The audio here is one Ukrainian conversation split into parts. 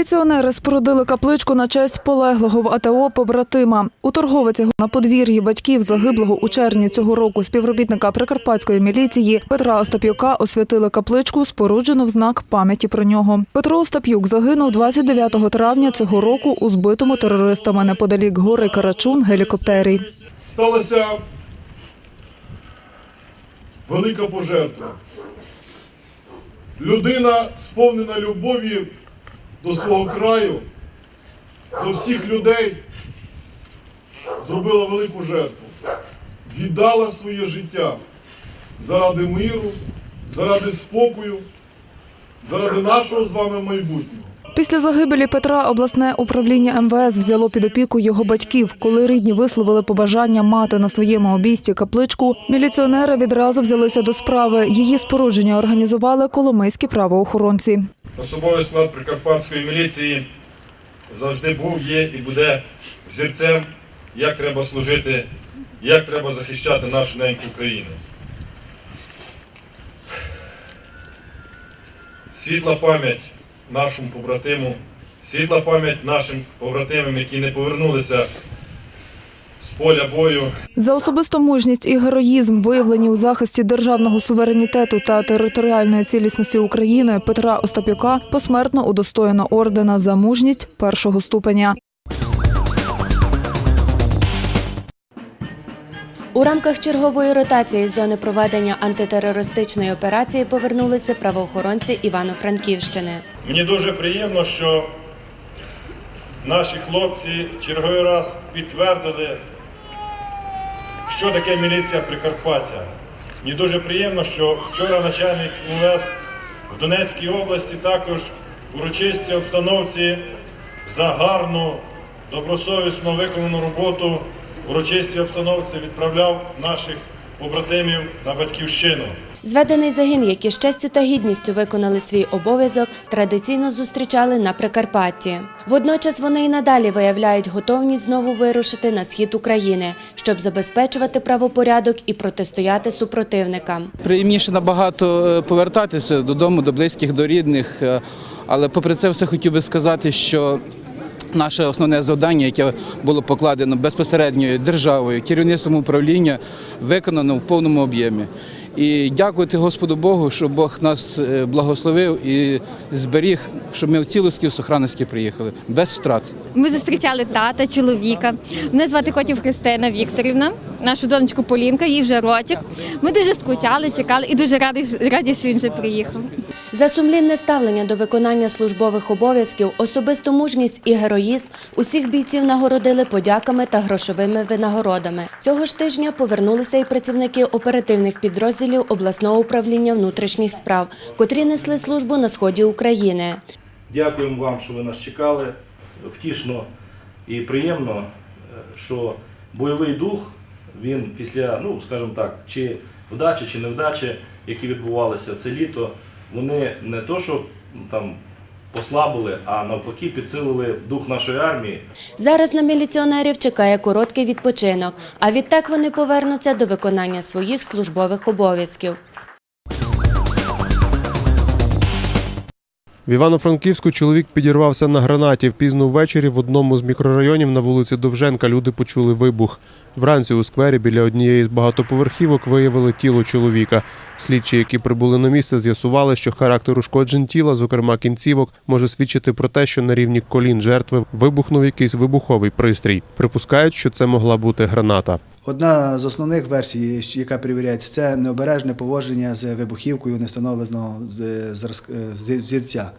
Міліціонери спорудили капличку на честь полеглого в АТО побратима. У торговиці на подвір'ї батьків загиблого у червні цього року співробітника прикарпатської міліції Петра Остап'юка освятили капличку, споруджену в знак пам'яті про нього. Петро Остап'юк загинув 29 травня цього року у збитому терористами неподалік гори Карачун гелікоптері. сталася велика пожертва. Людина, сповнена любові до свого краю, до всіх людей, зробила велику жертву, віддала своє життя заради миру, заради спокою, заради нашого з вами майбутнього. Після загибелі Петра обласне управління МВС взяло під опіку його батьків. Коли рідні висловили побажання мати на своєму обійсті капличку, міліціонери відразу взялися до справи. Її спорудження організували коломийські правоохоронці. Особовий склад Прикарпатської міліції завжди був, є і буде зірцем, як треба служити, як треба захищати нашу неньку Україну. Світла пам'ять нашому побратиму, світла пам'ять нашим побратимам, які не повернулися з поля бою. За особисту мужність і героїзм, виявлені у захисті державного суверенітету та територіальної цілісності України, Петра Остап'юка посмертно удостоєно ордена за мужність першого ступеня. У рамках чергової ротації з зони проведення антитерористичної операції повернулися правоохоронці Івано-Франківщини. Мені дуже приємно, що наші хлопці черговий раз підтвердили, що таке міліція Прикарпаття. Мені дуже приємно, що вчора начальник МВС в Донецькій області також в урочистій обстановці за гарну, добросовісно виконану роботу в урочистій обстановці відправляв наших побратимів на батьківщину. Зведений загін, які з честю та гідністю виконали свій обов'язок, традиційно зустрічали на Прикарпатті. Водночас вони і надалі виявляють готовність знову вирушити на схід України, щоб забезпечувати правопорядок і протистояти супротивникам. Приємніше набагато е, повертатися додому, до близьких, до рідних. е, Але попри це все хотів би сказати, що наше основне завдання, яке було покладено безпосередньо державою, керівництвом управління, виконано в повному об'ємі. І дякувати Господу Богу, що Бог нас е, благословив і зберіг, щоб ми в цілості в сохранності приїхали без втрат. Ми зустрічали тата, чоловіка. Мене звати Котів Христина Вікторівна, нашу донечку Полінка, їй вже рочок. Ми дуже скучали, чекали і дуже раді, раді, що він вже приїхав. За сумлінне ставлення до виконання службових обов'язків, особисту мужність і героїзм усіх бійців нагородили подяками та грошовими винагородами. Цього ж тижня повернулися і працівники оперативних підрозділів обласного управління внутрішніх справ, котрі несли службу на сході України. Дякуємо вам, що ви нас чекали. Втішно і приємно, е, що бойовий дух, він після, ну скажімо так, чи вдачі, чи невдачі, які відбувалися це літо, вони не то, що там послабили, а навпаки підсилили дух нашої армії. Зараз на міліціонерів чекає короткий відпочинок, а відтак вони повернуться до виконання своїх службових обов'язків. В Івано-Франківську чоловік підірвався на гранаті. Пізно ввечері в одному з мікрорайонів на вулиці Довженка люди почули вибух. Вранці у сквері біля однієї з багатоповерхівок виявили тіло чоловіка. Слідчі, які прибули на місце, з'ясували, що характер ушкоджень тіла, зокрема кінцівок, може свідчити про те, що на рівні колін жертви вибухнув якийсь вибуховий пристрій. Припускають, що це могла бути граната. Одна з основних версій, яка перевіряється, це необережне поводження з вибухівкою невстановленого зірця.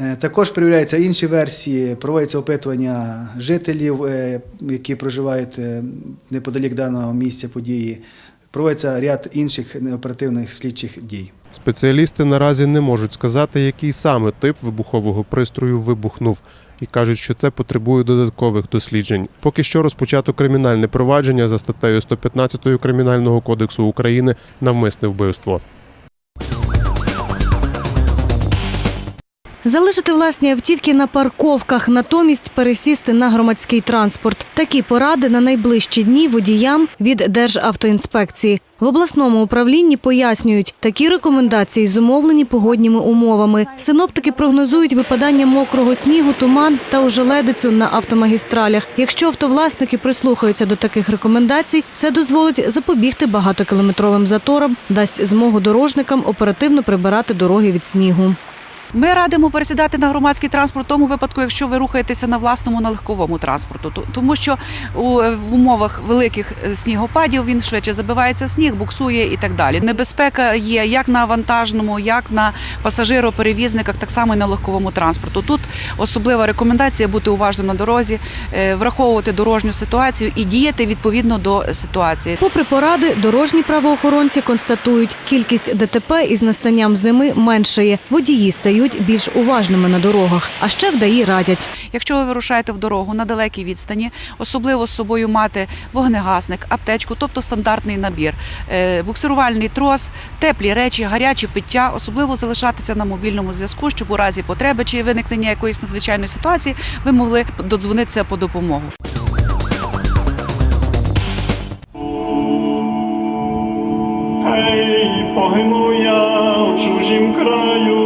Е, Також перевіряються інші версії, проводяться опитування жителів, е, які проживають е, неподалік даного місця події. Проводиться ряд інших оперативних слідчих дій. Спеціалісти наразі не можуть сказати, який саме тип вибухового пристрою вибухнув, і кажуть, що це потребує додаткових досліджень. Поки що розпочато кримінальне провадження за статтею 115 Кримінального кодексу України навмисне вбивство. Залишити власні автівки на парковках, натомість пересісти на громадський транспорт. Такі поради на найближчі дні водіям від Державтоінспекції. В обласному управлінні пояснюють, такі рекомендації зумовлені погодніми умовами. Синоптики прогнозують випадання мокрого снігу, туман та ожеледицю на автомагістралях. Якщо автовласники прислухаються до таких рекомендацій, це дозволить запобігти багатокілометровим заторам, дасть змогу дорожникам оперативно прибирати дороги від снігу. Ми радимо пересідати на громадський транспорт в тому випадку, якщо ви рухаєтеся на власному на легковому транспорту. Тому що в умовах великих е, снігопадів він швидше забивається сніг, буксує і так далі. Небезпека є як на вантажному, як на пасажироперевізниках, так само і на легковому транспорту. Тут особлива рекомендація бути уважним на дорозі, е, враховувати дорожню ситуацію і діяти відповідно до ситуації. Попри поради, дорожні правоохоронці констатують, кількість ДТП із настанням зими меншає. Водії стають більш уважними на дорогах. А ще вдаї радять. Якщо ви вирушаєте в дорогу на далекій відстані, особливо з собою мати вогнегасник, аптечку, тобто стандартний набір, е, буксирувальний трос, теплі речі, гарячі пиття, особливо залишатися на мобільному зв'язку, щоб у разі потреби чи виникнення якоїсь надзвичайної ситуації ви могли додзвонитися по допомогу. Hej, pohynu ja w чужім краю,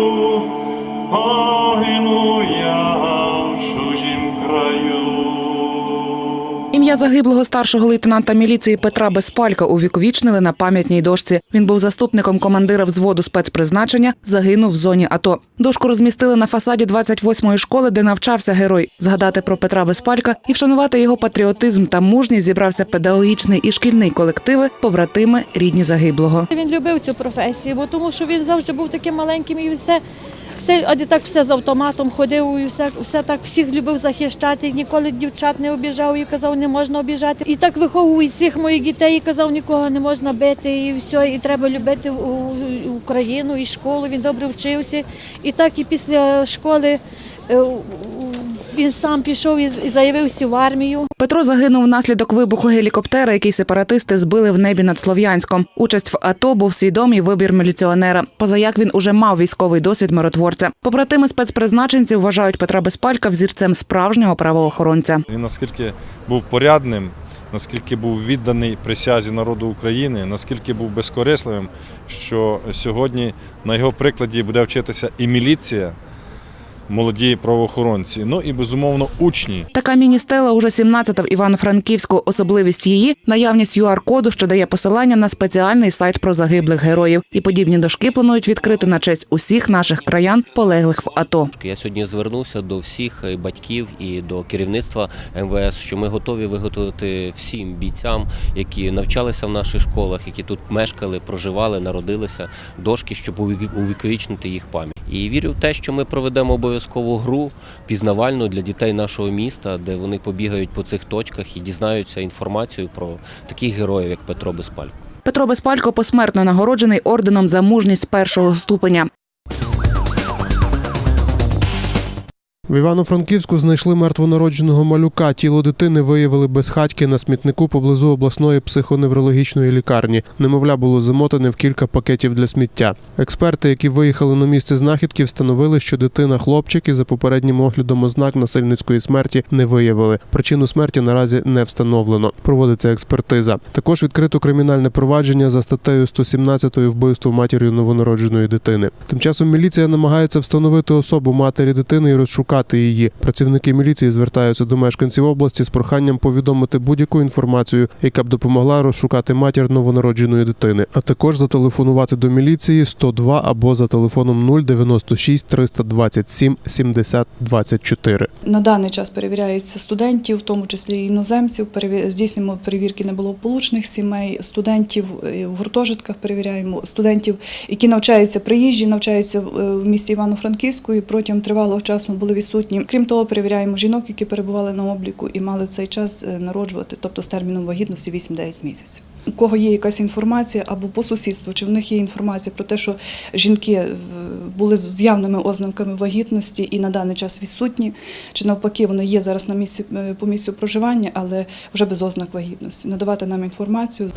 Ім'я загиблого старшого лейтенанта міліції Петра Безпалька увіковічнили на пам'ятній дошці. Він був заступником командира взводу спецпризначення, загинув в зоні АТО. Дошку розмістили на фасаді 28-ї школи, де навчався герой. Згадати про Петра Безпалька і вшанувати його патріотизм та мужність зібрався педагогічний і шкільний колективи, побратими, рідні загиблого. Він любив цю професію, бо тому що він завжди був таким маленьким і все. Все, а так все з автоматом ходив, і все, все так всіх любив захищати, ніколи дівчат не обіжав і казав, не можна обіжати. І так виховує всіх моїх дітей і казав, нікого не можна бити, і все, і треба любити Україну і школу. Він добре вчився. І так і після школи е, він сам пішов і заявився в армію. Петро загинув внаслідок вибуху гелікоптера, який сепаратисти збили в небі над Слов'янськом. Участь в АТО був свідомий вибір міліціонера. Позаяк він уже мав військовий досвід миротворця. Побратими спецпризначенців вважають Петра Безпалька взірцем справжнього правоохоронця. Він наскільки був порядним, наскільки був відданий присязі народу України, наскільки був безкорисливим, що сьогодні на його прикладі буде вчитися і міліція, молоді правоохоронці, ну і безумовно учні. Така міні-стела уже 17-та в Івано-Франківську. Особливість її наявність QR-коду, що дає посилання на спеціальний сайт про загиблих героїв. І подібні дошки планують відкрити на честь усіх наших краян, полеглих в АТО. Я сьогодні звернувся до всіх батьків і до керівництва МВС, що ми готові виготовити всім бійцям, які навчалися в наших школах, які тут мешкали, проживали, народилися, дошки, щоб увік- увіковічнити їх пам'ять. І вірю в те, що ми проведемо обов'язкову гру пізнавальну для дітей нашого міста, де вони побігають по цих точках і дізнаються інформацію про таких героїв, як Петро Безпалько. Петро Безпалько посмертно нагороджений орденом за мужність першого ступеня. В Івано-Франківську знайшли мертвонародженого малюка. Тіло дитини виявили без хатьки на смітнику поблизу обласної психоневрологічної лікарні. Немовля було замотане в кілька пакетів для сміття. Експерти, які виїхали на місце знахідки, встановили, що дитина хлопчик і за попереднім оглядом ознак насильницької смерті не виявили. Причину смерті наразі не встановлено. Проводиться експертиза. Також відкрито кримінальне провадження за статтею 117 вбивство матір'ю новонародженої дитини. Тим часом міліція намагається встановити особу матері дитини і розшукати її. Працівники міліції звертаються до мешканців області з проханням повідомити будь-яку інформацію, яка б допомогла розшукати матір новонародженої дитини, а також зателефонувати до міліції 102 або за телефоном 096 327 70 24. На даний час перевіряється студентів, в тому числі іноземців. Здійснюємо перевірки неблагополучних сімей, студентів е, в гуртожитках перевіряємо студентів, які навчаються приїжджі, навчаються е, в місті Івано-Франківську і протягом тривалого часу були відсутні. Крім того, перевіряємо жінок, які перебували на обліку і мали в цей час е, народжувати, тобто з терміном вагітності 8-9 місяців. У кого є якась інформація або по сусідству, чи в них є інформація про те, що жінки е, були з явними ознаками вагітності і на даний час відсутні, чи навпаки вони є зараз на місці е, по місцю проживання, але вже без ознак вагітності. Надавати нам інформацію.